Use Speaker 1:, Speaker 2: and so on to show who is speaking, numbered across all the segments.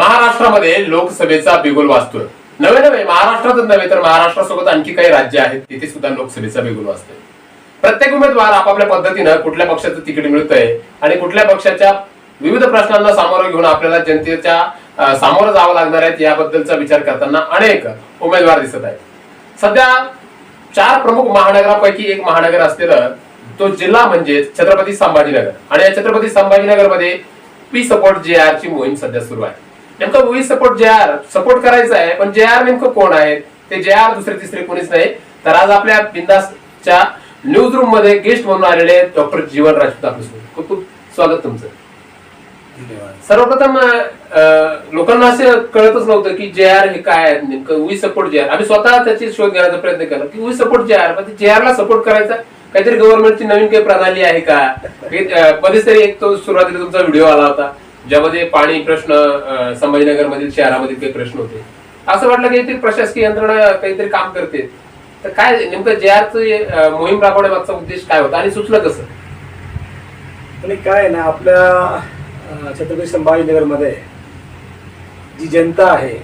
Speaker 1: महाराष्ट्रामध्ये लोकसभेचा बिगुल वाचतोय नवे नवे महाराष्ट्रातच नव्हे तर महाराष्ट्रासोबत आणखी काही राज्य आहेत तिथे सुद्धा लोकसभेचा बिगुल वाचतोय प्रत्येक उमेदवार आपापल्या पद्धतीनं कुठल्या पक्षाचं तिकीट मिळतंय आणि कुठल्या पक्षाच्या विविध प्रश्नांना सामोरं घेऊन आपल्याला जनतेच्या सामोरं जावं लागणार आहेत याबद्दलचा विचार करताना अनेक उमेदवार दिसत आहेत. सध्या चार प्रमुख महानगरापैकी एक महानगर असलेलं तो जिल्हा म्हणजे छत्रपती संभाजीनगर. आणि या छत्रपती संभाजीनगरमध्ये पी सपोर्ट जे आर ची मोहीम सध्या सुरू आहे. नेमकं we support J R support करायचं आहे पण जे आर नेमकं कोण आहे? ते जे आर दुसरे तिसरे कोणीच नाही. तर आज आपल्या बिंदासच्या न्यूज रूममध्ये गेस्ट म्हणून आलेले डॉक्टर जीवन राजपूत खूप खूप स्वागत तुमचं. सर्वप्रथम लोकांना असं कळतच नव्हतं की जे आर हे काय आहे नेमकं वी सपोर्ट जे आर आम्ही स्वतः त्याची शोध घेण्याचा प्रयत्न केला की we support J R J R ला सपोर्ट करायचा काहीतरी गव्हर्नमेंटची नवीन काही प्रणाली आहे का? मध्येच तरी एक तो सुरुवातीला तुमचा व्हिडिओ आला होता. ज्यामध्ये पाणी प्रश्न संभाजीनगर मधील शहरामधील काही प्रश्न होते. असं वाटलं की प्रशासकीय यंत्रणा काहीतरी काम करते. तर काय नेमकं जे आरचं मोहीम राबवण्यामागचा उद्देश काय होता आणि सुचलं कसं?
Speaker 2: आणि काय आहे ना आपल्या छत्रपती छत्रपती संभाजीनगरमध्ये जी जनता आहे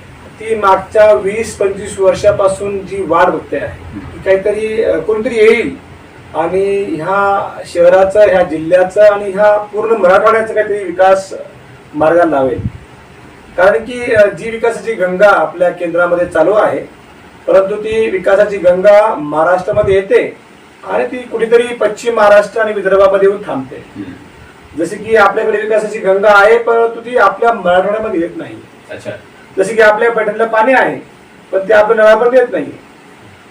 Speaker 2: ती मागच्या वीस पंचवीस वर्षापासून जी वाढ बघते आहे की काहीतरी कोणतरी येईल. आणि ह्या शहराचा ह्या जिल्ह्याचा आणि ह्या पूर्ण मराठवाड्याचा काहीतरी विकास मार्गाला लावेल. कारण की जी विकासाची गंगा आपल्या केंद्रामध्ये चालू आहे परंतु ती विकासाची गंगा महाराष्ट्रामध्ये येते आणि ती कुठेतरी पश्चिम महाराष्ट्र आणि विदर्भामध्ये येऊन थांबते. जसे की आपल्याकडे विकासाची गंगा आहे परंतु ती आपल्या मराठवाड्यामध्ये येत नाही. जसे की आपल्या पैठणला पाणी आहे पण ते आपल्या नळापर्यंत येत नाही.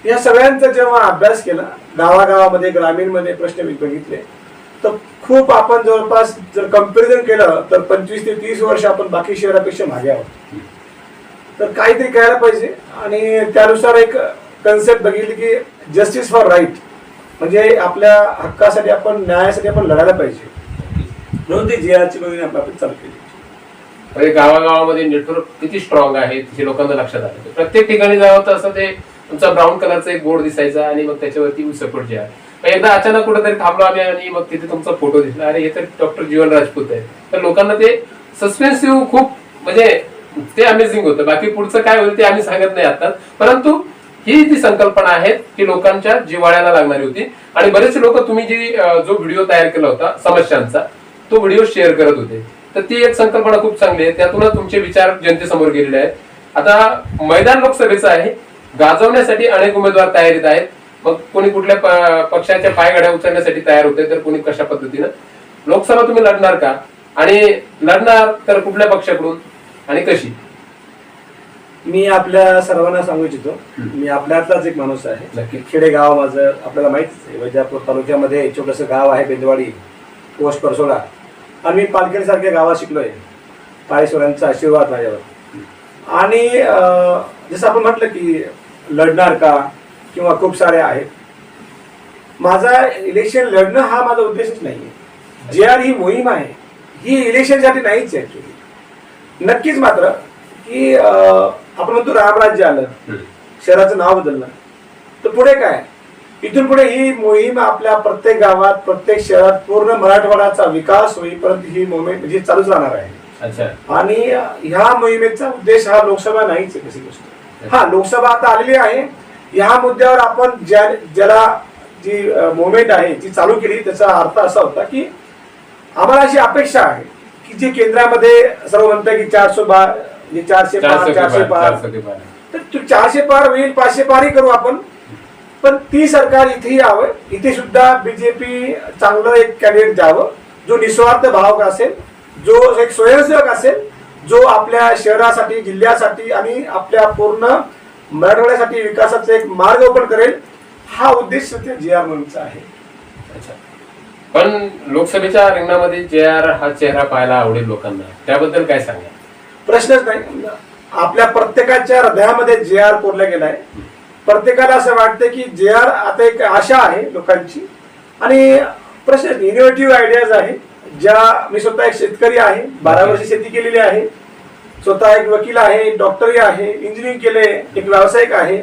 Speaker 2: या सगळ्यांचा जेव्हा अभ्यास केला गावागावामध्ये ग्रामीणमध्ये प्रश्न बघितले तर खूप आपण जवळपास जर कंपॅरिझन केलं तर पंचवीस ते तीस वर्ष आपण बाकी शहरापेक्षा मागे आहोत. तर काहीतरी करायला पाहिजे. आणि त्यानुसार एक कन्सेप्ट बघितली की जस्टिस फॉर राईट म्हणजे आपल्या हक्कासाठी आपण न्यायासाठी आपण लढायला पाहिजे. म्हणून ती जिहाची मोहीम आपण आपण चालू केली.
Speaker 1: म्हणजे गावागावामध्ये नेटवर्क किती स्ट्रॉंग आहे हे लोकांना लक्षात आलं. प्रत्येक ठिकाणी जावं तर असं ते तुमचा ब्राऊन कलरचा एक बोर्ड दिसायचा आणि मग त्याच्यावरती सपोर्ट जे आहे एकदा अचानक कुठेतरी थांबलो आम्ही आणि मग तिथे तुमचा फोटो दिसला. अरे हे तर डॉक्टर जीवन राजपूत आहे. तर लोकांना ते सस्पेन्सिव्ह खूप म्हणजे ते अमेझिंग होतं. बाकी पुढचं काय होईल ते आम्ही सांगत नाही आता. परंतु ही ती संकल्पना आहे ती लोकांच्या जिवाळ्याला लागणारी होती. आणि बरेचसे लोक तुम्ही जी जो व्हिडिओ तयार केला होता समस्यांचा तो व्हिडिओ शेअर करत होते. तर ती एक संकल्पना खूप चांगली आहे. त्यातूनच तुमचे विचार जनतेसमोर गेलेले आहेत. आता मैदान लोकसभेचं आहे. गाजवण्यासाठी अनेक उमेदवार तयारीत आहेत. मग कोणी कुठल्या पक्षाच्या पायघड्या उचलण्यासाठी तयार होते तर कोणी कशा पद्धतीनं? लोकसभा तुम्ही लढणार का? आणि लढणार तर कुठल्या पक्षाकडून? आणि कशी?
Speaker 2: मी आपल्या सर्वांना सांगू इच्छितो. मी आपल्यातलाच एक माणूस आहे. खेडेगाव माझं आपल्याला माहितीच आहे वैजापूर तालुक्यामध्ये छोटस गाव आहे बेंदवाडी पोस्ट परसोडा. आणि मी पालखेडसारख्या गावात शिकलोय. पाळेश्वरांचा आशीर्वाद माझ्यावर. आणि जसं आपण म्हटलं की लढणार का? किंवा खूप सारे आहेत. माझा इलेक्शन लढणं हा माझा उद्देशच नाही जे आर ही मोहीम आहे ही इलेक्शनसाठी नाहीच आहे ऍक्च्युली नक्कीच मात्र की आपण म्हणतो रामराज्य आलं शहराचं नाव बदललं. तर पुढे काय? इथून पुढे ही मोहीम आपल्या प्रत्येक गावात प्रत्येक शहरात पूर्ण मराठवाड्याचा विकास होईपर्यंत ही मोहीम म्हणजे चालूच राहणार आहे. आणि ह्या मोहिमेचा उद्देश हा लोकसभा नाहीच आहे कशी गोष्ट. हा लोकसभा आता आलेली आहे. ह्या मुद्द्यावर आपण ज्या ज्याला जी मुवमेंट आहे जी चालू केली त्याचा अर्थ असा होता की आम्हाला अशी अपेक्षा आहे की जे केंद्रामध्ये सर्व म्हणतात की चारशे बार म्हणजे चारशे पार
Speaker 1: चारशे पार.
Speaker 2: तर तू चारशे पार होईल पाचशे पारही करू आपण. पण ती सरकार इथेही यावं. इथे सुद्धा बीजेपी चांगलं एक कॅन्डिडेट द्यावं. जो निस्वार्थ भावक असेल जो एक स्वयंसेवक असेल जो आपल्या शहरासाठी जिल्ह्यासाठी आणि आपल्या पूर्ण मराठवाड्यासाठी विकासाचा एक मार्ग ओपन करेल हा उद्देश जी आर म्हणूनचा आहे.
Speaker 1: अच्छा. पण लोकसभेच्या रिंगणामध्ये जे आर हा चेहरा पाहायला आवडेल लोकांना. त्याबद्दल काय सांगा
Speaker 2: प्रश्नच नाही. आपल्या प्रत्येकाच्या हृदयामध्ये जे आर कोरला गेलाय. प्रत्येकाला असं वाटतं की जे आर आता एक आशा आहे लोकांची. आणि प्रश्न इनोव्हेटिव्ह आयडियाज आहे. ज्या मी स्वतः एक शेतकरी आहे बारा वर्ष शेती केलेली आहे. स्वतः एक वकील आहे डॉक्टरही आहे इंजिनिअरिंग केले एक व्यावसायिक आहे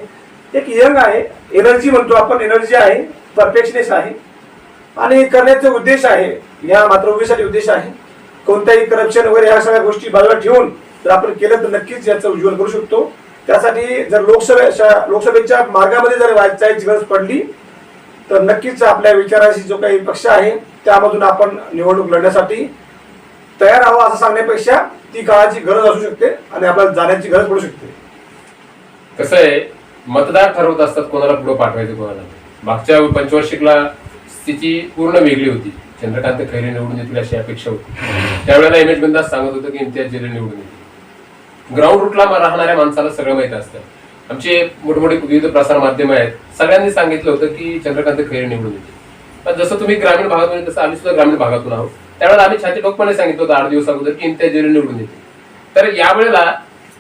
Speaker 2: एक यंग आहे. एनर्जी म्हणतो आपण एनर्जी आहे परफेक्शनेस आहे. आणि करण्याचा उद्देश आहे या मातृभूमीसाठी उद्देश आहे. कोणत्याही करप्शन वगैरे ह्या सगळ्या गोष्टी बाजूला ठेवून जर आपण केलं तर नक्कीच याचं उज्ज्वल करू शकतो. त्यासाठी जर लोकसभे लोकसभेच्या मार्गामध्ये जर जायची गरज पडली तर नक्कीच आपल्या विचाराशी जो काही पक्ष आहे त्यामधून आपण निवडणूक लढण्यासाठी तयार हवा असं सांगण्यापेक्षा ती काळाची गरज असू शकते आणि आपल्याला जाण्याची गरज पडू शकते.
Speaker 1: कसं आहे मतदार ठरवत असतात कोणाला पुढे पाठवायचं कोणाला मागच्या पंचवार्षिकला स्थिती पूर्ण वेगळी होती. चंद्रकांत खैरे निवडून येतील अशी अपेक्षा होती. त्यावेळेला एम एच बिंदास सांगत होतं की इम्तियाज जिल्हे निवडून येतील. ग्राउंड रूटला राहणाऱ्या माणसाला सगळं माहीत असतं. आमचे मोठमोठे विविध प्रसार माध्यम आहेत. सगळ्यांनी सांगितलं होतं की चंद्रकांत खैरे निवडून येतील. पण जसं तुम्ही ग्रामीण भागातून तसं आम्ही सुद्धा ग्रामीण भागातून आहोत. त्यावेळेला आम्ही छाती लोकपणे सांगितलं होतं आठ दिवस अगोदर की इम्तियाज निवडून येते तर यावेळेला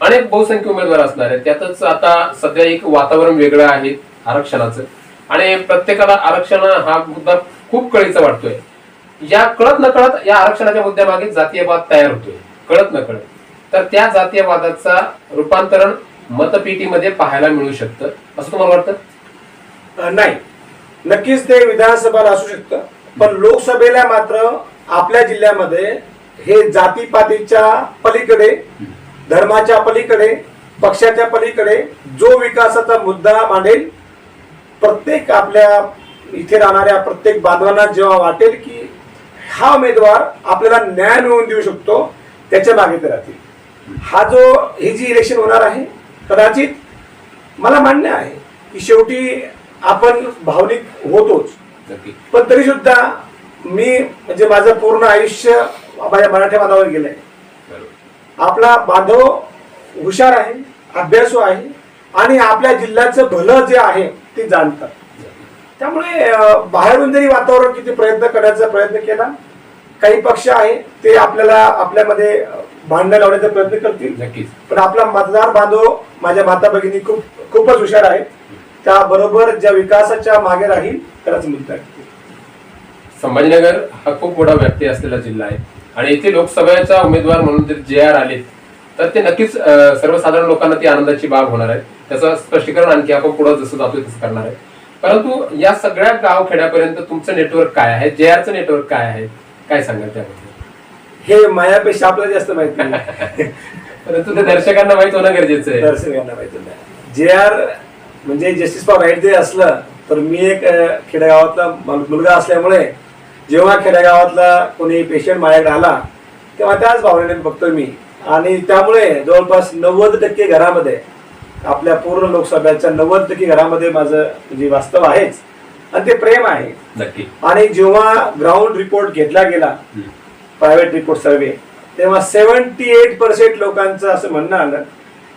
Speaker 1: अनेक बहुसंख्य उमेदवार असणार आहेत. त्यातच आता सध्या एक वातावरण वेगळं आहे आरक्षणाचं. आणि प्रत्येकाला आरक्षण हा मुद्दा खूप कळीचा वाटतोय. या कळत न कळत या आरक्षणाच्या मुद्द्यामागे जातीयवाद तयार होतोय. कळत न कळत तर त्या जातीयवादाचा रूपांतरण मतपेटीमध्ये पाहायला मिळू शकतं. असं तुम्हाला वाटतं?
Speaker 2: नाही. नक्कीच ते विधानसभेला असू शकतं. पण लोकसभेला मात्र आपल्या जिल्ह्यामध्ये हे जातीपातीच्या पलीकडे धर्माच्या पलीकडे पक्षाच्या पलीकडे जो विकासाचा मुद्दा मांडेल प्रत्येक आपल्या इथे राहणाऱ्या प्रत्येक बांधवांना जेव्हा वाटेल की हा उमेदवार आपल्याला न्याय मिळवून देऊ शकतो त्याच्यामागे ते राहतील. हा जो ही जी इलेक्शन होणार आहे कदाचित मला मान्य आहे की शेवटी आपण भावनिक होतोच. पण तरी सुद्धा मी म्हणजे माझं पूर्ण आयुष्य माझ्या मराठ्या बांधावर गेलंय.
Speaker 1: बरोबर.
Speaker 2: आपला बांधव हुशार आहे अभ्यासू आहे आणि आपल्या जिल्ह्याचं भलं जे आहे ते जाणतात. त्यामुळे बाहेरून जरी वातावरण किती प्रयत्न करण्याचा प्रयत्न केला काही पक्ष आहे ते आपल्याला आपल्यामध्ये भांडण लावण्याचा प्रयत्न करतील.
Speaker 1: नक्कीच.
Speaker 2: पण आपला मतदार बांधव माझ्या माता भगिनी खूप खूपच हुशार आहे त्याबरोबर ज्या विकासाच्या मागे राहील त्यालाच मुद्दा आहे
Speaker 1: संभाजीनगर हा खूप मोठा व्याप्ती असलेला जिल्हा आहे. आणि इथे लोकसभेचा उमेदवार म्हणून जर जे आर आले तर ते नक्कीच सर्वसाधारण लोकांना ती आनंदाची बाब होणार आहे. त्याचं स्पष्टीकरण आणखी आपण पुढे जसं जातोय तसं करणार आहे. परंतु या सगळ्या गाव खेड्यापर्यंत तुमचं नेटवर्क काय आहे? जे आरचं नेटवर्क काय आहे? काय सांगाल त्याबद्दल?
Speaker 2: हे मायापेक्षा आपल्याला जास्त माहिती नाही.
Speaker 1: परंतु ते दर्शकांना माहीत होणं गरजेचं आहे.
Speaker 2: दर्शकांना माहिती नाही जे आर म्हणजे जस्टिस फॉर राईट जरी असलं तर मी एक खेडेगावातला मुल- मुलगा असल्यामुळे जेव्हा खेडेगावातला कोणी पेशंट माझ्याकडे आला तेव्हा त्याच भावनेने बघतोय मी. आणि त्यामुळे जवळपास नव्वद टक्के घरामध्ये आपल्या पूर्ण लोकसभेच्या नव्वद टक्के घरामध्ये माझं म्हणजे वास्तव आहेच आणि ते प्रेम आहे.
Speaker 1: नक्की.
Speaker 2: आणि जेव्हा ग्राउंड रिपोर्ट घेतला गेला. प्रायव्हेट रिपोर्ट सर्वे तेव्हा सेव्हन्टी एट पर्सेंट लोकांचं असं म्हणणं आलं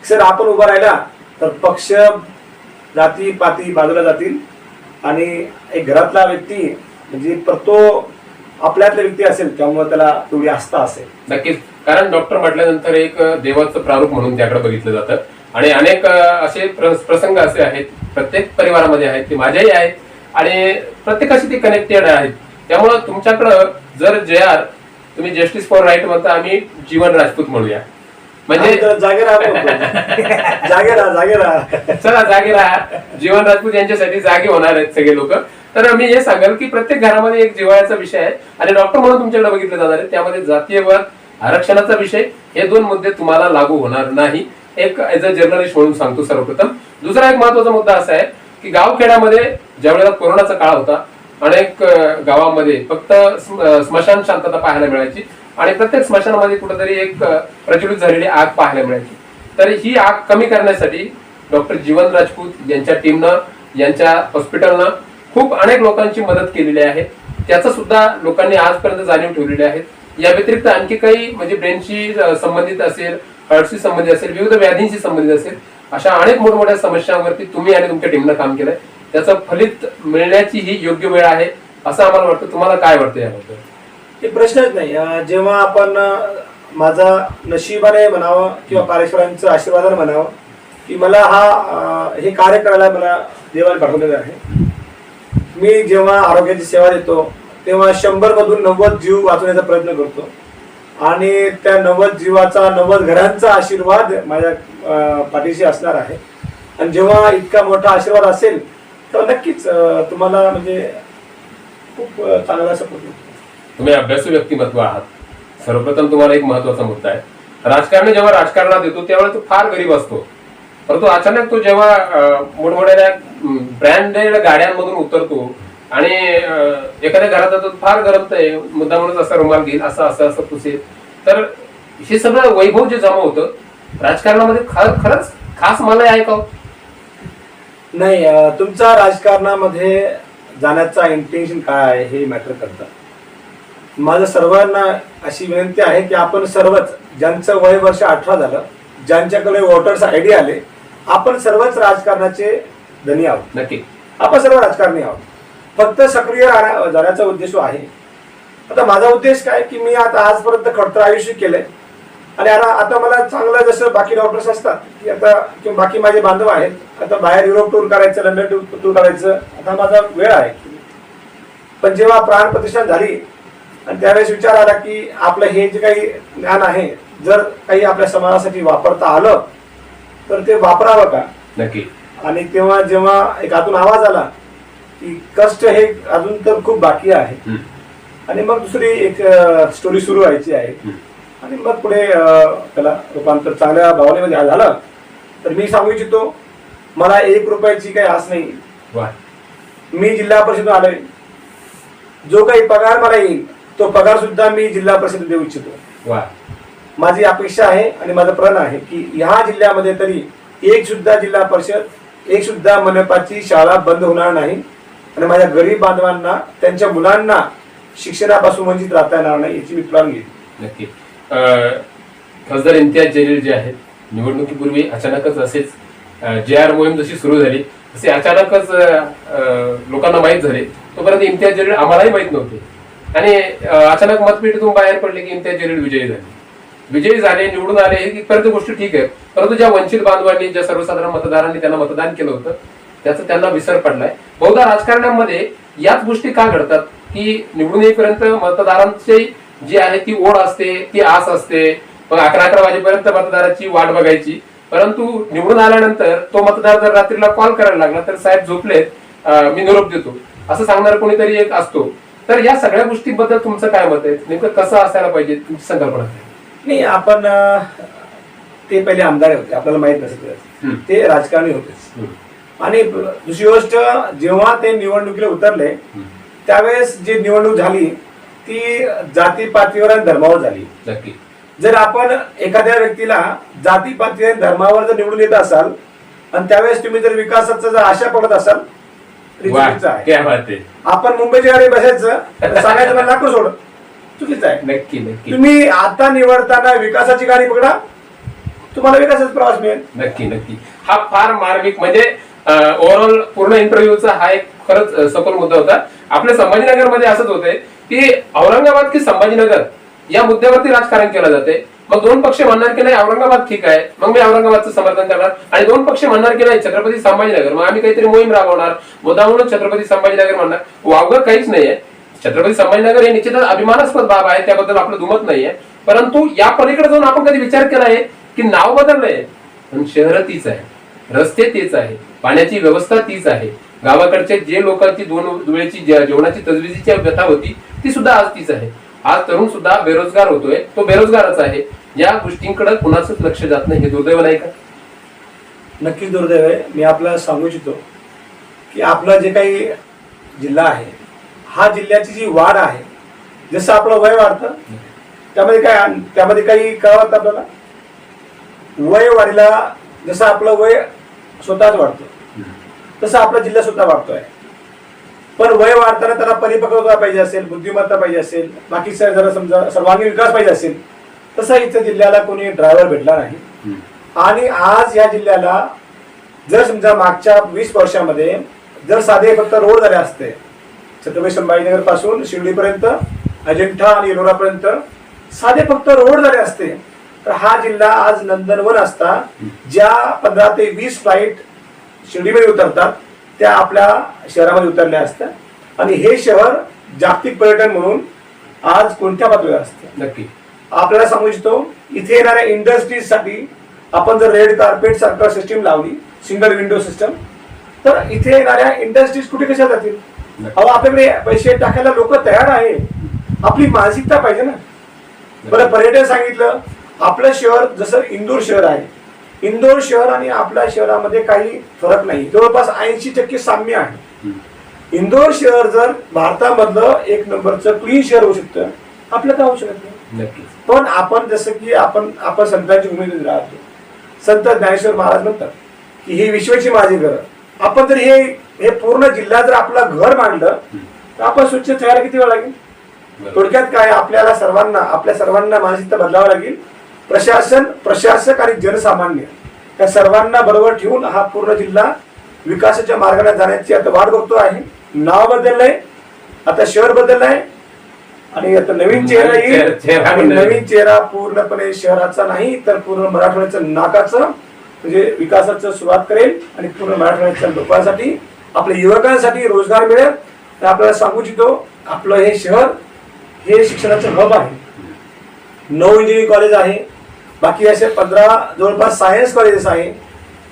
Speaker 2: सर आपण उभा राहिला तर पक्ष जाती पाती बाजूला जातील आणि एक घरातला व्यक्ती म्हणजे तो आपल्यातला व्यक्ती असेल त्यामुळे त्याला तेवढी आस्था असेल.
Speaker 1: नक्कीच. कारण डॉक्टर म्हटल्यानंतर एक देवाचं प्रारूप म्हणून त्याकडे बघितलं जातं. आणि अनेक असे प्र- प्रसंग असे आहेत प्रत्येक परिवारामध्ये आहेत ते माझ्याही आहेत. आणि प्रत्येकाशी ते कनेक्टेड आहेत. त्यामुळं तुमच्याकडं जर जे आर तुम्ही जस्टिस फॉर राईट म्हणता आम्ही जीवन राजपूत म्हणूया.
Speaker 2: म्हणजे जागे राहा. जागे राहा जागे राहा.
Speaker 1: चला जागे राहा. जीवन राजपूत यांच्यासाठी जागे होणार आहेत सगळे लोक. तर मी हे सांगाल की प्रत्येक घरामध्ये एक जिव्हाळ्याचा विषय आहे. आणि डॉक्टर म्हणून तुमच्याकडे बघितलं जाणार आहे. त्यामध्ये जातीयवाद आरक्षणाचा विषय हे दोन मुद्दे तुम्हाला लागू होणार नाही. एक एज अ जर्नलिस्ट म्हणून सांगतो सर्वप्रथम. दुसरा एक महत्त्वाचा मुद्दा असा आहे की गावखेड्यामध्ये ज्यावेळेला कोरोनाचा काळ होता अनेक गावामध्ये फक्त स्मशान शांतता पाहायला मिळायची आणि प्रत्येक स्मशानामध्ये कुठेतरी एक प्रज्वलित झालेली आग पाहायला मिळायची. तर ही आग कमी करण्यासाठी डॉक्टर जीवन राजपूत यांच्या टीमनं यांच्या हॉस्पिटलनं खूप अनेक लोकांची मदत केलेली आहे. त्याचं सुद्धा लोकांनी आजपर्यंत जाणीव ठेवलेली आहे. या व्यतिरिक्त आणखी काही म्हणजे ब्रेनशी संबंधित असेल हार्टशी संबंधित असेल विविध व्याधींशी संबंधित असेल अशा अनेक मोठमोठ्या समस्यांवरती तुम्ही आणि तुमच्या टीमनं काम केलंय. त्याचं फलित मिळण्याची ही योग्य वेळ आहे असं आम्हाला वाटतं. तुम्हाला काय वाटतं याबद्दल?
Speaker 2: हे प्रश्नच नाही. जेव्हा आपण माझा नशिबाने म्हणावं किंवा पारेश्वरांचं आशीर्वादाने म्हणावं की मला हा हे कार्य करायला मला देवाने पाठवलेलं आहे. मी जेव्हा आरोग्याची सेवा देतो तेव्हा शंभर मधून नव्वद जीव वाचवण्याचा प्रयत्न करतो. आणि त्या नव्वद जीवाचा नव्वद घरांचा आशीर्वाद माझ्या पाठीशी असणार आहे. आणि जेव्हा इतका मोठा आशीर्वाद असेल तर नक्कीच तुम्हाला म्हणजे खूप चांगला सपोर्ट मिळतो.
Speaker 1: तुम्ही अभ्यासू व्यक्तिमत्व आहात. सर्वप्रथम तुम्हाला एक महत्त्वाचा मुद्दा आहे. राजकारणी जेव्हा राजकारणात येतो त्यावेळेस तो फार गरीब असतो. परंतु अचानक तो जेव्हा मोठमोठ्या ब्रँडेड गाड्यांमधून उतरतो आणि एखाद्या घरात जातो फार गरम आहे मुद्दा म्हणून असा रुमाल घेईल असं असं असं पुसेल तर हे सगळं वैभव जे जमा होतं राजकारणामध्ये खर- खरंच खास मला आहे का हो?
Speaker 2: नाही तुमचा राजकारणामध्ये जाण्याचा इंटेन्शन काय आहे हे मॅटर करतं. माझं सर्वांना अशी विनंती आहे की आपण सर्वच ज्यांचं वय वर्ष अठरा झालं ज्यांच्याकडे वोटर्स आय डी आले आपण सर्वच राजकारणाचे धनी आहोत.
Speaker 1: नक्की.
Speaker 2: आपण सर्व राजकारणी आहोत. फक्त सक्रिय राहण्या- जाण्याचा उद्देश आहे. आता माझा उद्देश काय की मी आता आजपर्यंत खडतर आयुष्य केलंय. आणि आता आता मला चांगलं जसं बाकी डॉक्टर्स असतात की आता किंवा बाकी माझे बांधव आहेत आता बाहेर युरोप टूर करायचं लंडन टूर टूर करायचं आता माझा वेळ आहे. पण जेव्हा प्राण प्रतिष्ठा झाली आणि त्यावेळेस विचार आला की आपलं हे जे काही ज्ञान आहे जर काही आपल्या समाजासाठी वापरता आलं तर ते वापरावं का?
Speaker 1: नक्की.
Speaker 2: आणि तेव्हा जेव्हा एक आतून आवाज आला की कष्ट हे अजून तर खूप बाकी आहे. आणि मग दुसरी एक स्टोरी सुरू व्हायची आहे. आणि मग पुढे त्याला रूपांतर चांगल्या भावनेमध्ये झालं. तर मी सांगू इच्छितो मला एक रुपयाची काही आस नाही. मी जिल्हा परिषद आलोय. जो काही पगार मला येईल तो पगार सुद्धा मी जिल्हा परिषद देऊ इच्छितो.
Speaker 1: वा
Speaker 2: माझी अपेक्षा आहे आणि माझं प्रण आहे की ह्या जिल्ह्यामध्ये तरी एक सुद्धा जिल्हा परिषद एक सुद्धा मनपाची शाळा बंद होणार नाही. आणि माझ्या गरीब बांधवांना त्यांच्या मुलांना शिक्षणापासून वंचित राहता येणार नाही याची मी प्लॅन घेईन.
Speaker 1: नक्की. खासदार इम्तियाज जलील जे आहेत निवडणुकीपूर्वी अचानकच असेच जे आर मोहीम जशी सुरू झाली तसे अचानकच लोकांना माहीत झाले. तोपर्यंत इम्तियाज जलील आम्हालाही माहीत नव्हते. आणि अचानक मतपेटीतून बाहेर पडले की इम्तियाज जलील विजयी झाले. विजयी झाले निवडून आले ही इथपर्यंत गोष्टी ठीक आहे. परंतु ज्या वंचित बांधवांनी ज्या सर्वसाधारण मतदारांनी त्यांना मतदान केलं होतं त्याचा त्यांना विसर पडलाय. बहुधा राजकारणामध्ये याच गोष्टी का घडतात? की निवडून येईपर्यंत मतदारांची जी आहे ती ओढ असते ती आस असते. मग अकरा अकरा वाजेपर्यंत मतदाराची वाट बघायची. परंतु निवडून आल्यानंतर तो मतदार जर रात्रीला कॉल करायला लागला तर साहेब झोपलेत मी निरोप देतो. असं सांगणार कोणीतरी एक असतो. तर या सगळ्या गोष्टीबद्दल तुमचं काय मत आहे? नेमकं कसं असायला पाहिजे? तुमची संकल्पना
Speaker 2: नाही आपण ते पहिले आमदार होते आपल्याला माहीत
Speaker 1: हम्म.
Speaker 2: ते राजकारणी
Speaker 1: हम्म.
Speaker 2: आणि दुसरी गोष्ट जेव्हा ते निवडणुकीला उतरले त्यावेळेस जी निवडणूक झाली ती जातीपातीवर आणि धर्मावर झाली.
Speaker 1: नक्की.
Speaker 2: जर आपण एखाद्या व्यक्तीला जातीपाती आणि धर्मावर जर निवडून येत असाल आणि त्यावेळेस तुम्ही जर विकासाचं जर आशा पडत असाल आपण मुंबईच्या गाडी बसायचं सांगायचं नागपूर सोड. चुकीचं आहे.
Speaker 1: नक्की नक्की.
Speaker 2: तुम्ही आता निवडताना विकासाची गाडी पकडा. तुम्हाला विकासाचा प्रवास मिळेल.
Speaker 1: नक्की नक्की. हा फार मार्मिक म्हणजे ओव्हरऑल पूर्ण इंटरव्ह्यूचा हा एक खरंच सखोल मुद्दा होता. आपल्या संभाजीनगरमध्ये असंच होतंय की औरंगाबाद की संभाजीनगर या मुद्द्यावरती राजकारण केलं जाते. मग दोन पक्ष म्हणणार की नाही औरंगाबाद ठीक आहे. मग मी औरंगाबादचं समर्थन करणार. आणि दोन पक्ष म्हणणार की नाही छत्रपती संभाजीनगर. मग आम्ही काहीतरी मोहीम राबवणार. मुद्दा म्हणून छत्रपती संभाजीनगर म्हणणार वावगं काहीच नाहीये. छत्रपती संभाजीनगर हे निश्चितच अभिमानास्पद बाब आहे त्याबद्दल आपलं दुमत नाहीये. परंतु या पलीकडे जाऊन आपण कधी विचार केला आहे की नाव बदललंय? पण शहर तीच आहे रस्ते तेच आहे पाण्याची व्यवस्था तीच आहे. गावाकडच्या जे लोकांची दोन वेळेची जेवणाची तजवीजीची व्यथा होती ती सुद्धा आज तीच आहे. आज तरुण सुद्धा बेरोजगार होतोय तो बेरोजगारच आहे. या गोष्टींकडे कुणाच लक्ष जात नाही. हे दुर्दैव नाही का?
Speaker 2: नक्कीच दुर्दैव आहे. मी आपल्याला सांगू इच्छितो की आपलं जे काही जिल्हा आहे हा जिल्ह्याची जी वाढ आहे जसं आपलं वय वाढतं त्यामध्ये काय त्यामध्ये काही कळवत आपल्याला? वय वाढीला जसं आपलं वय स्वतःच वाढतं तसं आपला जिल्हा सुद्धा वाढतोय. पण वय वाढताना त्याला परिपक्वता पाहिजे असेल बुद्धिमत्ता पाहिजे असेल बाकी जरा समजा सर्वांगीण विकास पाहिजे असेल तसा इथं जिल्ह्याला कोणी ड्रायव्हर भेटला नाही. आणि आज या जिल्ह्याला जर समजा मागच्या वीस वर्षामध्ये जर साधे फक्त रोड झाले असते छत्रपती संभाजीनगरपासून शिर्डीपर्यंत अजिंठा आणि एलोरापर्यंत साधे फक्त रोड झाले असते तर हा जिल्हा आज नंदनवन असता ज्या पंधरा ते वीस फ्लाईट शिर्डीमध्ये उतरतात त्या आपल्या शहरामध्ये उतरल्या असत्या. आणि हे शहर जागतिक पर्यटन म्हणून आज कोणत्या पातळीवर असतं?
Speaker 1: नक्की.
Speaker 2: आपल्याला सांगू इच्छितो इथे येणाऱ्या इंडस्ट्रीजसाठी आपण जर रेड कार्पेट सारखं सिस्टीम लावली सिंगल विंडो सिस्टम तर इथे येणाऱ्या इंडस्ट्रीज कुठे कशा जातील? अहो आपल्याकडे पैसे टाकायला लोक तयार आहे. आपली मानसिकता पाहिजे ना. बरं पर्यटन सांगितलं. आपलं शहर जसं इंदोर शहर आहे. इंदोर शहर आणि आपल्या शहरामध्ये काही फरक नाही. जवळपास ऐंशी टक्के साम्य आहे. इंदोर शहर जर भारतामधलं एक नंबरचं क्लीन शहर होऊ शकतं आपलं काय होऊ शकत नाही? पण आपण जसं की आपण आपण संतांची भूमीमध्ये राहतो. संत ज्ञानेश्वर महाराज म्हणतात की ही विश्वाची माझी घर आपण जर हे हे पूर्ण जिल्हा जर आपला घर मांडलं तर आपण स्वच्छ ठेवायला किती वेळ लागेल. थोडक्यात काय आपल्याला सर्वांना आपल्या सर्वांना मानसिकता बदलावं लागेल प्रशासन प्रशासक आणि जनसामान्य या सर्वांना बरोबर ठेवून हा पूर्ण जिल्हा विकासाच्या मार्गाने जाण्याची आता वाट बघतो आहे नाव बदललंय आता शहर बदललंय आणि आता नवीन चेहरा येईल. नवीन चेहरा पूर्णपणे शहराचा नाही तर पूर्ण मराठवाड्याचं नाकाचं म्हणजे विकासाचं सुरुवात करेल आणि पूर्ण मराठवाड्याच्या लोकांसाठी आपल्या युवकांसाठी रोजगार मिळेल. तर आपल्याला सांगू इच्छितो आपलं हे शहर हे शिक्षणाचं हब आहे. नऊ इंजिनिअरिंग कॉलेज आहे. बाकी असे पंधरा जवळपास सायन्स कॉलेजेस आहे.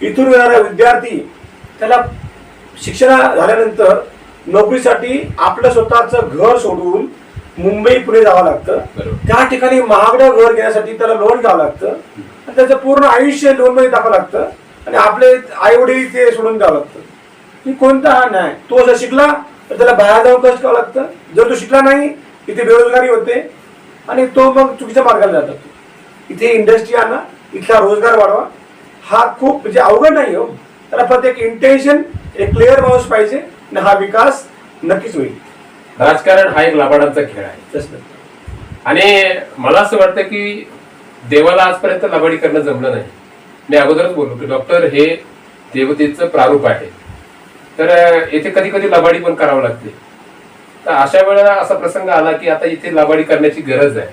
Speaker 2: इथून येणारा विद्यार्थी त्याला शिक्षण झाल्यानंतर नोकरीसाठी आपलं स्वतःचं घर सोडून मुंबई पुणे जावं लागतं. त्या ठिकाणी महागडं घर घेण्यासाठी त्याला लोन घ्यावं लागतं. आणि त्याचं पूर्ण आयुष्य लोनमध्ये टाकावं लागतं. आणि आपले आई वडील ते सोडून द्यावं लागतं. की कोणता हा न्याय? तो जर शिकला तर त्याला बाहेर जाऊन कष्ट करावं लागतं. जर तो शिकला नाही इथे बेरोजगारी होते. आणि तो मग चुकीच्या मार्गाला जातात इथे इंडस्ट्री आणा इथला रोजगार वाढवा. हा खूप म्हणजे अवघड नाही हो. त्याला फक्त एक इंटेन्शन एक क्लिअर माणूस पाहिजे. आणि हा विकास नक्कीच होईल.
Speaker 1: राजकारण हा एक लाभाडांचा खेळ आहे.
Speaker 2: तसं
Speaker 1: आणि मला असं वाटतं की देवाला आजपर्यंत लबाडी करणं जमलं नाही. मी अगोदरच बोललो की डॉक्टर हे देवतेचं प्रारूप आहे. तर येथे कधी कधी लबाडी पण करावं लागते. तर अशा वेळेला असा प्रसंग आला की आता इथे लबाडी करण्याची गरज आहे.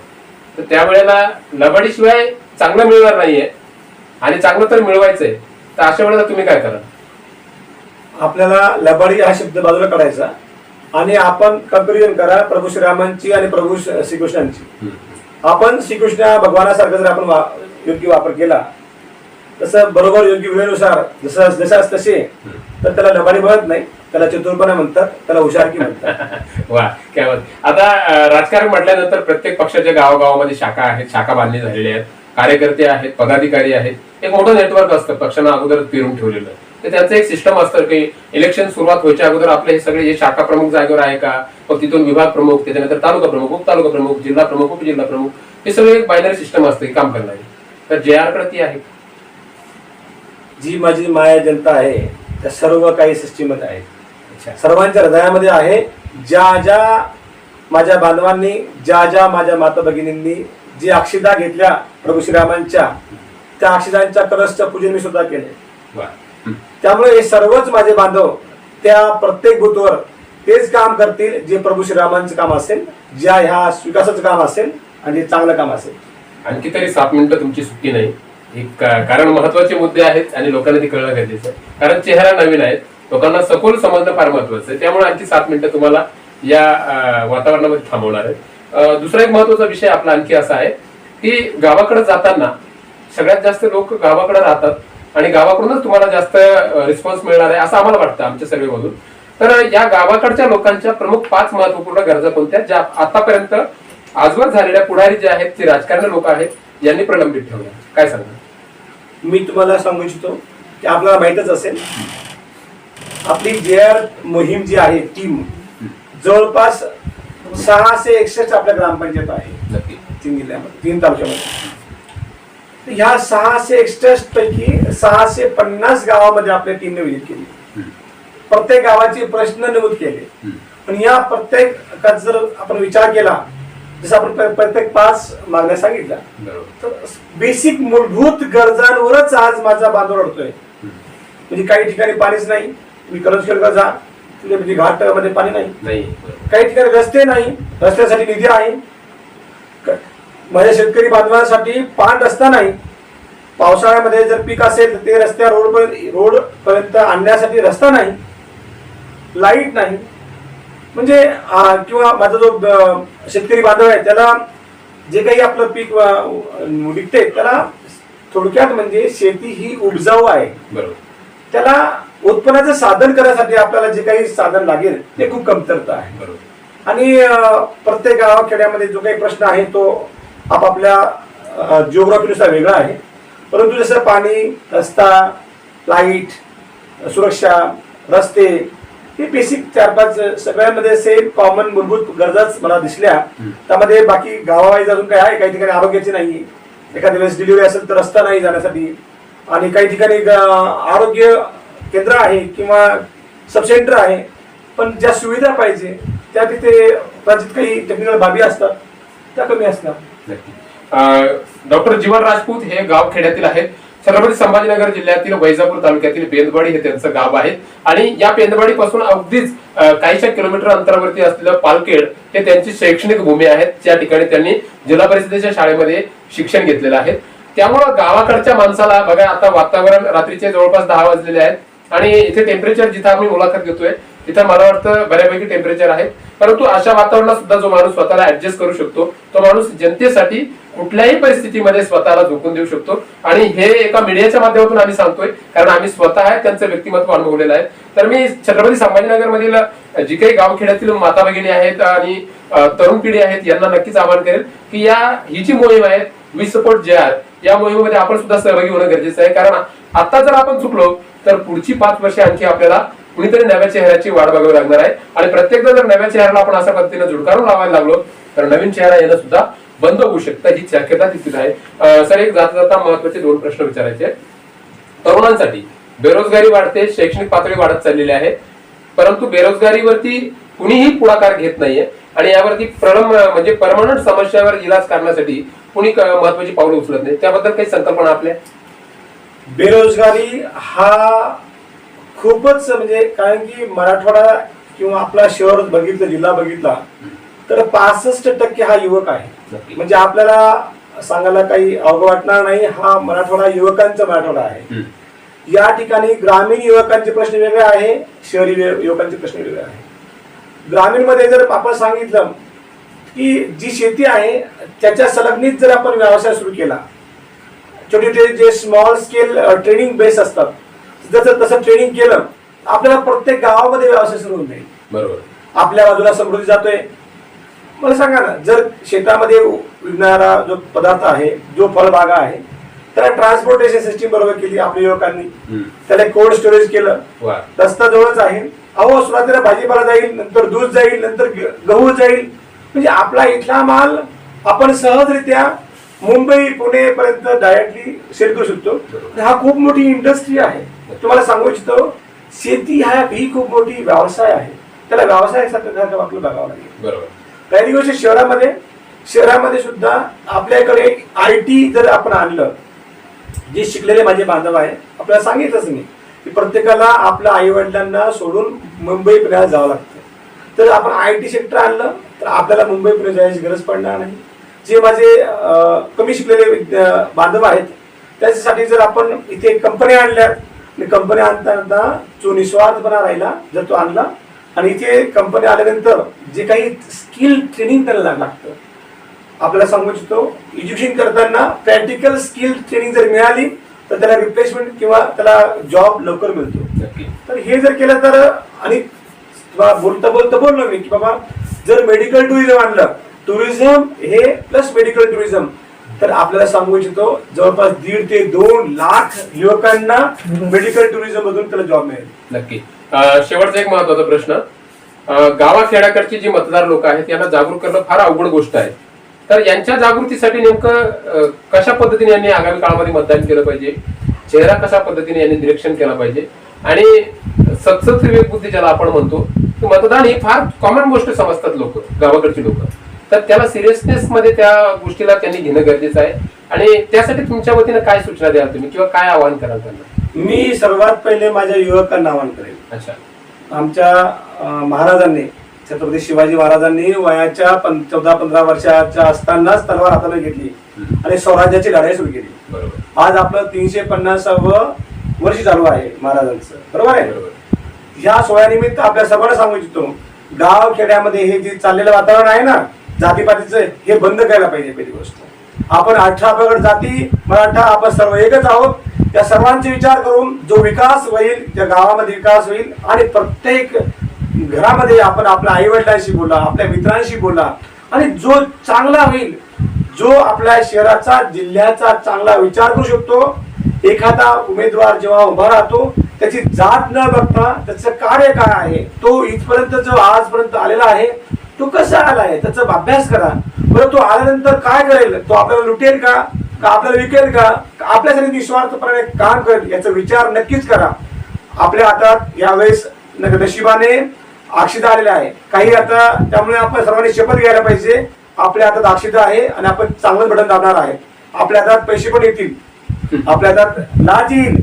Speaker 1: तर त्यावेळेला लबाडीशिवाय चांगलं मिळणार नाहीये. आणि चांगलं तर मिळवायचंय. तर अशा वेळेला तुम्ही काय कराल?
Speaker 2: आपल्याला लबाडी हा शब्द बाजूला काढायचा. आणि आपण कंपॅरिझन करा प्रभू श्रीरामांची आणि प्रभू श्रीकृष्णांची. आपण श्रीकृष्ण भगवानासारखा जर आपण वा- योग्य वापर केला तसं बरोबर योग्य वेळेनुसार जसं जशाच तसे तर त्याला लबाडी म्हणत नाही त्याला चतुरपणा म्हणतात त्याला हुशारकी म्हणतात.
Speaker 1: वा काय बात. आता राजकारण म्हटल्यानंतर प्रत्येक पक्षाच्या गावागावामध्ये शाखा आहेत शाखा बांधली झालेल्या आहेत कार्यकर्ते आहेत पदाधिकारी आहेत एक मोठं नेटवर्क असतं पक्षांना अगोदर फिरून ठेवलेलं. तर त्यांचं एक सिस्टम असतं की इलेक्शन सुरुवात व्हायच्या अगोदर आपले हे सगळे जे शाखा प्रमुख जागेवर आहे का मग तिथून विभाग प्रमुख त्याच्यानंतर तालुका प्रमुख उपतालुका प्रमुख जिल्हा प्रमुख उपजिल्हा प्रमुख हे सगळे एक बायनरी सिस्टम असते काम करणारी. तर जे आरकडे ती आहे.
Speaker 2: जी माझी माया जनता आहे त्या सर्व काही सिस्टीममध्ये आहे
Speaker 1: अच्छा.
Speaker 2: सर्वांच्या हृदयामध्ये आहे ज्या ज्या माझ्या बांधवांनी ज्या ज्या माझ्या माता भगिनींनी जी अक्षिदा घेतल्या प्रभू श्रीरामांच्या त्या अक्षिदांच्या कलशचं पूजन मी सुद्धा केले. त्यामुळे हे सर्वच माझे बांधव त्या प्रत्येक बुथवर तेच काम करतील जे प्रभू श्रीरामांचं काम असेल ज्या ह्या विकासाचं काम असेल आणि जे चांगलं काम असेल.
Speaker 1: आणखी तरी सात मिनिटं तुमची सुट्टी नाही. एक का- कारण महत्त्वाचे मुद्दे आहेत आणि लोकांना ते कळणं गरजेचं आहे. कारण चेहरा नवीन आहेत. लोकांना सखोल समजणं फार महत्वाचं आहे. त्यामुळे आणखी सात मिनिटं तुम्हाला या वातावरणामध्ये थांबवणार आहे दुसरा एक महत्त्वाचा विषय आपला आणखी असा आहे की गावाकडे जाताना सगळ्यात जास्त लोक गावाकडे राहतात. आणि गावाकडूनच तुम्हाला जास्त रिस्पॉन्स मिळणार आहे असं आम्हाला वाटतं आमच्या सर्वेमधून तर या गावाकडच्या लोकांच्या प्रमुख पाच महत्त्वपूर्ण गरजा कोणत्या? ज्या आतापर्यंत आजवर झालेल्या पुढारी जे आहेत ते राजकारणी लोक आहेत यांनी प्रलंबित ठेवल्या. काय सांगा
Speaker 2: मी तुम्हाला सांगू इच्छितो की आपल्याला माहीतच असेल आपली जे आर मोहीम जी आहे टीम जवळपास सहाशे एकसष्ट आपल्या ग्रामपंचायत आहे. तीन जिल्ह्यामध्ये तीन तालुक्यामध्ये. ह्या सहाशे एकसष्ट पैकी सहाशे पन्नास गावामध्ये आपल्या टीमने विजिट केली. प्रत्येक गावाचे प्रश्न नमूद केले. पण या प्रत्येक जर आपण विचार केला जसं आपण प्र- प्रत्येक पाच मागण्या सांगितल्या तर बेसिक मूलभूत गरजांवरच आज माझा बांधव रडतोय. म्हणजे काही ठिकाणी पाणीच नाही मी करंजखेडकर जा तिथे म्हणजे घाटामध्ये पाणी नाही. काही ठिकाणी रस्ते नाही रस्त्यासाठी निधी आहे माझ्या शेतकरी बांधवांसाठी पान रस्ता नाही. पावसाळ्यामध्ये जर पीक असेल तर ते रस्त्या रोड पर्यंत रोड पर्यंत आणण्यासाठी रस्ता नाही. लाइट नाही. म्हणजे किंवा माझा जो शेतकरी बांधव आहे त्याला जे काही आपलं पीक विकते त्याला थोडक्यात म्हणजे शेती ही उपजाऊ आहे.
Speaker 1: बरोबर.
Speaker 2: त्याला उत्पन्नाचं साधन करण्यासाठी आपल्याला जे काही साधन लागेल ते खूप कमतरता आहे.
Speaker 1: बरोबर.
Speaker 2: आणि प्रत्येक गावाखेड्यामध्ये जो काही प्रश्न आहे तो आपापल्या जिओग्राफीनुसार वेगळा आहे. परंतु जसं पाणी रस्ता लाइट सुरक्षा रस्ते हे बेसिक चार पाच सगळ्यांमध्ये सेम कॉमन मूलभूत गरजाच मला दिसल्या. त्यामध्ये बाकी गावावाईज अजून काय आहे काही ठिकाणी आरोग्याची नाही. एखाद्या वेळेस डिलिव्हरी असेल तर रस्ता नाही जाण्यासाठी. आणि काही ठिकाणी आरोग्य केंद्र आहे किंवा सब सेंटर आहे पण ज्या सुविधा पाहिजे त्या तिथे कदाचित काही टेक्निकल बाबी असतात त्या कमी असतात.
Speaker 1: डॉक्टर जीवन राजपूत हे गाव खेड्यातील आहेत. छत्रपती संभाजीनगर जिल्ह्यातील वैजापूर तालुक्यातील बेंदवाडी हे त्यांचं गाव आहे. आणि या बेंदवाडी पासून अगदीच काहीशा किलोमीटर अंतरावरती असलेलं पालखेड हे त्यांची शैक्षणिक भूमी आहे ज्या ठिकाणी त्यांनी जिल्हा परिषदेच्या शाळेमध्ये शिक्षण घेतलेलं आहे. त्यामुळं गावाकडच्या माणसाला बघा आता वातावरण रात्रीचे जवळपास दहा वाजलेले आहेत. आणि इथे टेम्परेचर जिथं आम्ही मुलाखत घेतोय तिथं मला वाटतं बऱ्यापैकी टेम्परेचर आहे. परंतु अशा वातावरणात सुद्धा जो माणूस स्वतःला ऍडजस्ट करू शकतो तो माणूस जनतेसाठी कुठल्याही परिस्थितीमध्ये स्वतःला झोकून देऊ शकतो. आणि हे एका मीडियाच्या माध्यमातून आम्ही सांगतोय कारण आम्ही स्वतः त्यांचं व्यक्तिमत्व अनुभवलेलं आहे. तर मी छत्रपती संभाजीनगर मधील जी काही गावखेड्यातील माता भगिनी आहेत आणि तरुण पिढी आहेत यांना नक्कीच आवाहन करेल की या ही जी मोहीम आहे वी सपोर्ट जे आर या मोहिमेमध्ये आपण सुद्धा सहभागी होणं गरजेचं आहे. कारण आता जर आपण चुकलो तर पुढची पाच वर्षे आणखी आपल्याला कुणीतरी नव्या चेहऱ्याची वाट बघावी लागणार आहे. आणि प्रत्येकदा जर नव्या चेहऱ्याला आपण अशा पद्धतीने झुडकारून लावायला लागलो तर नवीन चेहरा येणं सुद्धा बंद होऊ शकतं. ही शक्यता तिथे आहे. सर एक जाता जाता महत्त्वाचे दोन प्रश्न विचारायचे तरुणांसाठी बेरोजगारी वाढते शैक्षणिक पातळी वाढत चाललेली आहे. परंतु बेरोजगारीवरती कुणीही पुढाकार घेत नाहीये. आणि यावरती प्रलम म्हणजे परमनंट समस्यावर इलाज करण्यासाठी कुणी महत्वाची पावलं उचलत नाही. त्याबद्दल काही संकल्पना आपल्या?
Speaker 2: बेरोजगारी हा खूपच म्हणजे कारण की मराठवाडा किंवा आपला शहर बघितलं जिल्हा बघितला तर पासष्ट टक्के हा युवक आहे. म्हणजे आपल्याला सांगायला काही अवघड वाटणार नाही हा मराठवाडा युवकांचा मराठवाडा आहे. या ठिकाणी ग्रामीण युवकांचे प्रश्न वेगळे आहे शहरी युवकांचे प्रश्न वेगळे आहे. ग्रामीणमध्ये जर आपण सांगितलं की जी शेती आहे त्याच्या संलग्नित जर आपण व्यवसाय सुरू केला छोटे छोटे जे स्मॉल स्केल ट्रेनिंग बेस असतात जसं तसं ट्रेनिंग केलं आपल्याला प्रत्येक गावामध्ये व्यवसाय सुरू होऊन जाईल.
Speaker 1: बरोबर.
Speaker 2: आपल्या बाजूला समृद्धी जातोय. मला सांगा ना जर शेतामध्ये विकणारा जो पदार्थ आहे जो फळबागा आहे त्याला ट्रान्सपोर्टेशन सिस्टीम बरोबर केली आपल्या युवकांनी त्याला कोल्ड स्टोरेज केलं रस्ता जवळच आहे. अहो सुरुवातीला भाजीपाला जाईल नंतर दूध जाईल नंतर गहू जाईल. म्हणजे आपला इथला माल आपण सहजरित्या मुंबई पुणे पर्यंत डायरेक्टली सेल करू शकतो. हा खूप मोठी इंडस्ट्री आहे. तुम्हाला सांगू इच्छितो शेती हा ही खूप मोठी व्यवसाय आहे. त्याला व्यवसायासारखं आपलं बघावं लागेल.
Speaker 1: बरोबर.
Speaker 2: पहिली गोष्ट शहरामध्ये शहरामध्ये सुद्धा आपल्याकडे आय टी जर आपण आणलं जे शिकलेले माझे बांधव आहे आपल्याला सांगितलंच मी की प्रत्येकाला आपल्या आई वडिलांना सोडून मुंबई पुण्याला जावं लागतं. तर आपण आय टी सेक्टर आणलं तर आपल्याला मुंबई पुणे जायची गरज पडणार नाही. जे माझे कमी शिकलेले बांधव आहेत त्याच्यासाठी जर आपण इथे कंपन्या आणल्या आणि कंपन्या आणताना जो निस्वार्थपणा राहिला जर तो आणला आणि इथे कंपनी आल्यानंतर जे काही स्किल ट्रेनिंग त्याला लागतं. आपल्याला सांगू इच्छितो एज्युकेशन करताना प्रॅक्टिकल स्किल ट्रेनिंग जर मिळाली तर त्याला रिप्लेसमेंट किंवा त्याला जॉब लवकर मिळतो. तर हे जर केलं तर आणि बोलता बोलता बोललो मी की बाबा जर मेडिकल टुरिझम आणलं टुरिझम हे प्लस मेडिकल टुरिझम तर आपल्याला सांगू इच्छितो जवळपास दीड ते दोन लाख युवकांना मेडिकल टुरिझम मधून त्याला जॉब मिळेल.
Speaker 1: नक्की. शेवटचा एक महत्त्वाचा प्रश्न. गावाखेड्याकडचे जे मतदार लोक आहेत यांना जागरूक करणं फार अवघड गोष्ट आहे. तर यांच्या जागृतीसाठी नेमकं कशा पद्धतीने यांनी आगामी काळामध्ये मतदान केलं पाहिजे? चेहरा कशा पद्धतीने यांनी निरीक्षण केला पाहिजे? आणि सतसत विवेक बुद्धी ज्याला आपण म्हणतो की मतदान ही फार कॉमन गोष्ट समजतात लोक गावाकडची लोक. तर त्याला सिरियसनेस मध्ये त्या गोष्टीला त्यांनी घेणं गरजेचं आहे. आणि त्यासाठी तुमच्या वतीनं काय सूचना द्याल तुम्ही? किंवा काय आवाहन कराल त्यांना?
Speaker 2: मी सर्वात पहिले माझ्या युवकांना आवाहन करेन.
Speaker 1: अच्छा.
Speaker 2: आमच्या महाराजांनी छत्रपती शिवाजी महाराजांनी वयाच्या चौदा पंधरा वर्षाच्या असतानाच तलवार हाताने घेतली. आणि स्वराज्याची लढाई सुरू केली.
Speaker 1: बरोबर.
Speaker 2: आज आपलं तीनशे पन्नासावं वर्ष चालू आहे महाराजांचं. बरोबर आहे? ह्या सोहळ्यानिमित्त आपल्या सर्वांना सांगू इच्छितो गाव खेड्यामध्ये हे जे चाललेलं वातावरण आहे ना जातीपातीचं हे बंद करायला पाहिजे पहिली गोष्ट. आपण अठरा प्रगड जाती मराठा आपण सर्व एकच आहोत. त्या सर्वांचे विचार करून जो विकास होईल त्या गावामध्ये विकास होईल आणि प्रत्येक घरामध्ये आपण आपल्या आईवडिलांशी बोला आपल्या मित्रांशी बोला. आणि जो चांगला होईल जो आपल्या शहराचा जिल्ह्याचा चांगला विचार करू शकतो एखादा उमेदवार जेव्हा उभा राहतो त्याची जात न बघता त्याचं कार्य काय आहे तो इथपर्यंत जो आजपर्यंत आलेला आहे तो कसा आला आहे त्याचा अभ्यास करा. बरं तो आल्यानंतर काय करेल? तो आपल्याला लुटेल का? का आपल्याला विकेल का? आपल्यासाठी निस्वार्थपणे काम करेल याचा विचार नक्कीच करा. आपल्या हातात यावेळेस न- नशिबाने अक्षिता आलेला आहे काही आता त्यामुळे आपण सर्वांनी शपथ घ्यायला पाहिजे. आपल्या हातात अक्षिता आहे आणि आपण चांगलं बटन दाबणार आहे. आपल्या हातात पैसे पण येतील. आपल्या हातात लाच येईल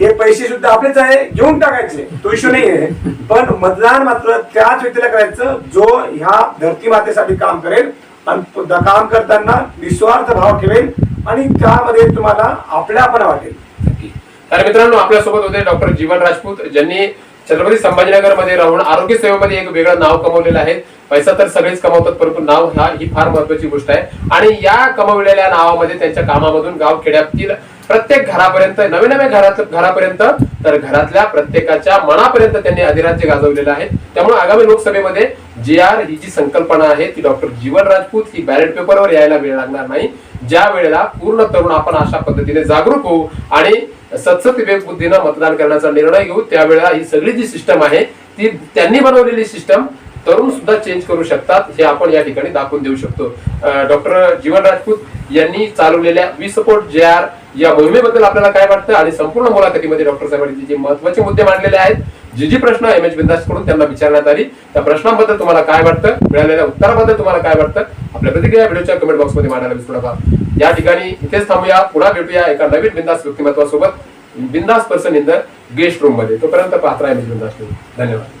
Speaker 2: हे पैसे सुद्धा आपलेच आहे घेऊन टाकायचे. तो इश्यू नाही आहे पण मतदान मात्र त्याच व्यक्तीला करायचं जो ह्या धरती मातेसाठी काम करेल आणि तो काम करताना निस्वार्थ भाव ठेवेल आणि त्यामध्ये तुम्हाला आपल्यापणा वाटेल.
Speaker 1: तर मित्रांनो आपल्यासोबत होते डॉक्टर जीवन राजपूत ज्यांनी छत्रपती संभाजीनगरमध्ये राहून आरोग्य सेवेमध्ये एक वेगळं नाव कमवलेलं आहे. पैसा तर सगळेच कमवतात परंतु नाव हा ही फार महत्वाची गोष्ट आहे. आणि या कमवलेल्या नावामध्ये त्यांच्या कामामधून गाव खेड्यातील प्रत्येक घरापर्यंत नवे नव्या घरात घरापर्यंत तर घरातल्या प्रत्येकाच्या मनापर्यंत त्यांनी अधिराज्य गाजवलेलं आहे. त्यामुळे आगामी लोकसभेमध्ये जी आर ही जी संकल्पना आहे ती डॉक्टर जीवन राजपूत ही बॅलेट पेपरवर यायला वेळ लागणार नाही. ज्या वेळेला पूर्ण तरुण आपण अशा पद्धतीने जागरूक होऊ आणि सतसत विवेक बुद्धीनं मतदान करण्याचा निर्णय घेऊ त्यावेळेला ही सगळी जी सिस्टम आहे ती त्यांनी बनवलेली सिस्टम तरुण सुद्धा चेंज करू शकतात हे आपण या ठिकाणी दाखवून देऊ शकतो. डॉक्टर जीवन राजपूत यांनी चालवलेल्या वी सपोर्ट जे आर या मोहिमेबद्दल आपल्याला काय वाटतं? आणि संपूर्ण मुलाखतीमध्ये डॉक्टर साहेबांनी जे महत्त्वाचे मुद्दे मांडलेले आहेत जे जी प्रश्न एम एच बिंदासकडून त्यांना विचारण्यात आली. त्या प्रश्नांबद्दल तुम्हाला काय वाटतं? मिळालेल्या उत्तराबद्दल तुम्हाला काय वाटतं? आपल्या प्रतिक्रिया व्हिडिओच्या कमेंट बॉक्समध्ये मांडायला विसरू नका. या ठिकाणी इथेच थांबूया. पुन्हा भेटूया एका नवीन बिंदास व्यक्तिमत्वासोबत. Bindaas person in the guest रूममध्ये. तोपर्यंत पात्र एम एच बिंदास धन्यवाद.